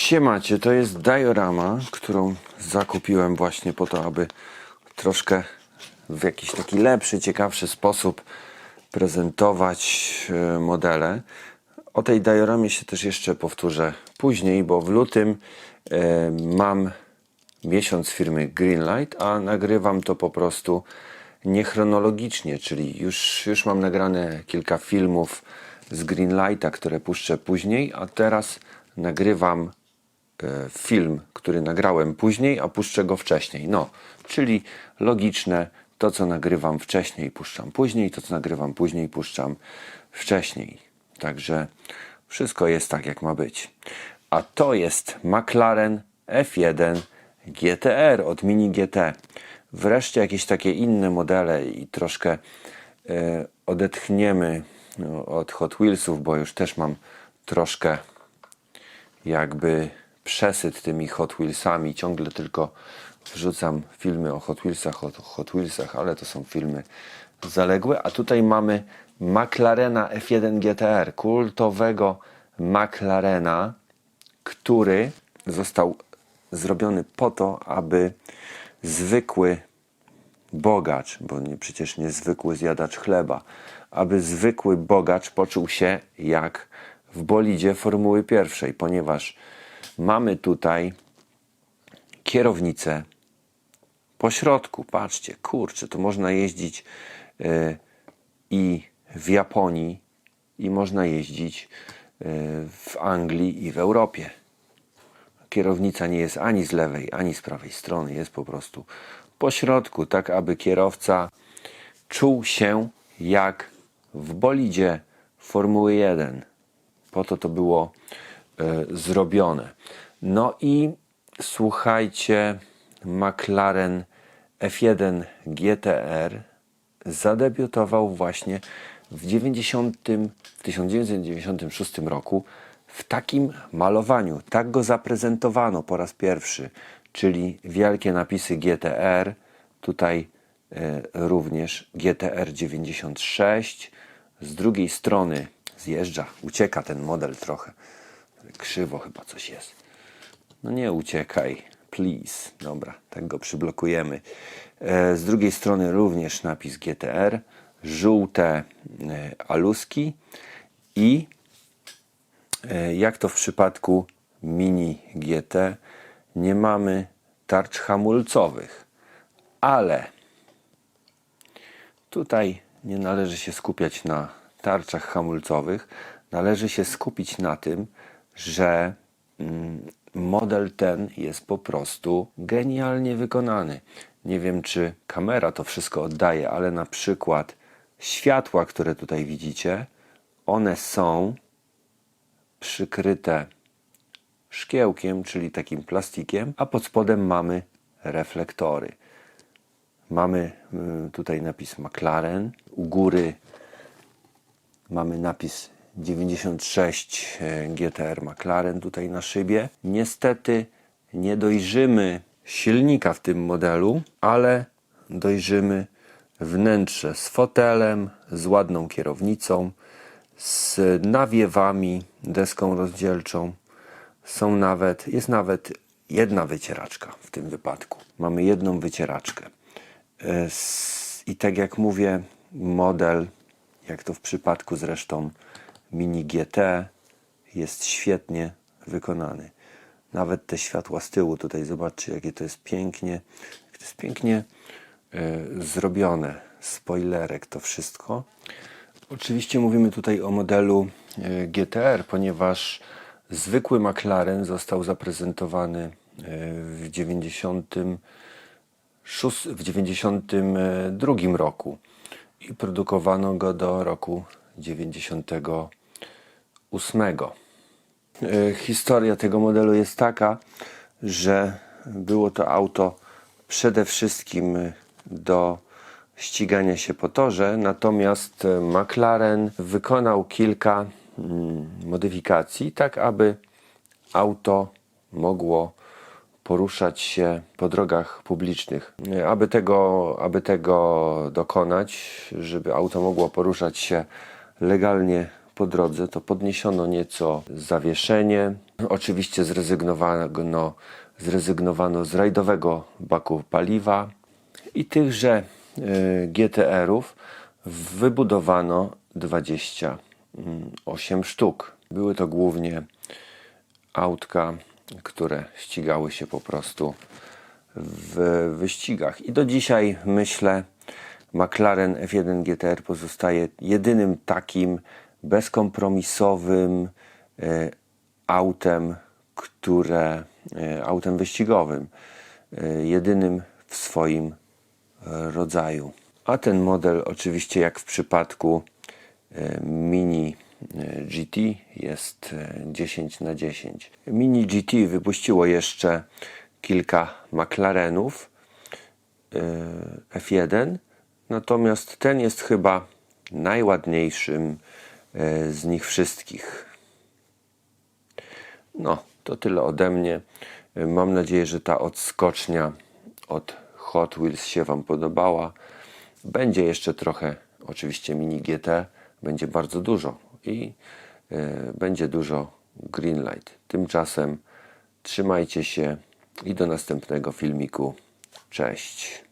Siemacie, to jest diorama, którą zakupiłem właśnie po to, aby troszkę w jakiś taki lepszy, ciekawszy sposób prezentować e, modele. O tej dioramie się też jeszcze powtórzę później, bo w lutym e, mam miesiąc firmy Greenlight, a nagrywam to po prostu niechronologicznie, czyli już, już mam nagrane kilka filmów z Greenlighta, które puszczę później, a teraz nagrywam film, który nagrałem później, a puszczę go wcześniej. No, czyli logiczne, to co nagrywam wcześniej, puszczam później, to co nagrywam później, puszczam wcześniej. Także wszystko jest tak, jak ma być. A to jest McLaren F1 GTR od Mini GT. Wreszcie jakieś takie inne modele i troszkę e, odetchniemy no, od Hot Wheelsów, bo już też mam troszkę jakby przesyt tymi Hot Wheelsami. Ciągle tylko wrzucam filmy o Hot Wheelsach, o Hot Wheelsach, ale to są filmy zaległe. A tutaj mamy McLarena F1 GTR, kultowego McLarena, który został zrobiony po to, aby zwykły bogacz, bo nie, przecież nie zwykły zjadacz chleba, aby zwykły bogacz poczuł się jak w bolidzie Formuły Pierwszej, ponieważ mamy tutaj kierownicę po środku. Patrzcie, kurczę, to można jeździć y, i w Japonii, i można jeździć y, w Anglii i w Europie. Kierownica nie jest ani z lewej, ani z prawej strony, jest po prostu po środku, tak aby kierowca czuł się jak w bolidzie Formuły 1. Po to to było zrobione. No i słuchajcie, McLaren F1 GTR zadebiutował właśnie w, 90, w 1996 roku w takim malowaniu. Tak go zaprezentowano po raz pierwszy, czyli wielkie napisy GTR, tutaj e, również GTR 96. Z drugiej strony zjeżdża, ucieka ten model trochę. Krzywo chyba coś jest. No nie uciekaj, please. Dobra, tak go przyblokujemy. E, Z drugiej strony również napis GTR, żółte e, aluski i e, jak to w przypadku Mini GT nie mamy tarcz hamulcowych, ale tutaj nie należy się skupiać na tarczach hamulcowych, należy się skupić na tym, że mm, model ten jest po prostu genialnie wykonany. Nie wiem, czy kamera to wszystko oddaje, ale na przykład światła, które tutaj widzicie, one są przykryte szkiełkiem, czyli takim plastikiem, a pod spodem mamy reflektory. Mamy y, tutaj napis McLaren, u góry mamy napis 96 e, GTR McLaren tutaj na szybie. Niestety nie dojrzymy silnika w tym modelu, ale dojrzymy wnętrze z fotelem, z ładną kierownicą, z nawiewami, deską rozdzielczą. Są nawet, jest nawet jedna wycieraczka w tym wypadku. Mamy jedną wycieraczkę. E, I tak jak mówię, model, jak to w przypadku zresztą Mini GT jest świetnie wykonany. Nawet te światła z tyłu, tutaj zobaczcie, jakie to jest pięknie, to jest pięknie y, zrobione. Spoilerek to wszystko. Oczywiście mówimy tutaj o modelu e, y, GTR, ponieważ zwykły McLaren został zaprezentowany y, w 90 w roku i produkowano go do roku 1993. 8. E, historia tego modelu jest taka, że było to auto przede wszystkim e, do ścigania się po torze, natomiast e, McLaren wykonał kilka mm, modyfikacji, tak aby auto mogło poruszać się po drogach publicznych. Aby tego, aby tego dokonać, żeby auto mogło poruszać się legalnie po drodze, to podniesiono nieco zawieszenie, Oczywiście zrezygnowano, zrezygnowano z rajdowego baku paliwa i tychże y, GTR-ów wybudowano 28 sztuk. Były to głównie autka, które ścigały się po prostu w wyścigach. I do dzisiaj myślę, McLaren F1 GTR pozostaje jedynym takim bezkompromisowym e, autem, które e, autem wyścigowym, e, jedynym w swoim rodzaju. A ten model oczywiście jak w przypadku Mini GT jest e, 10 na 10. Mini GT wypuściło jeszcze kilka McLarenów e, F1, natomiast ten jest chyba najładniejszym z nich wszystkich. No, to tyle ode mnie. E, Mam nadzieję, że ta odskocznia od Hot Wheels się Wam podobała. Będzie jeszcze trochę, oczywiście mini GT, będzie bardzo dużo i e, będzie dużo Greenlight. Tymczasem trzymajcie się i do następnego filmiku. Cześć.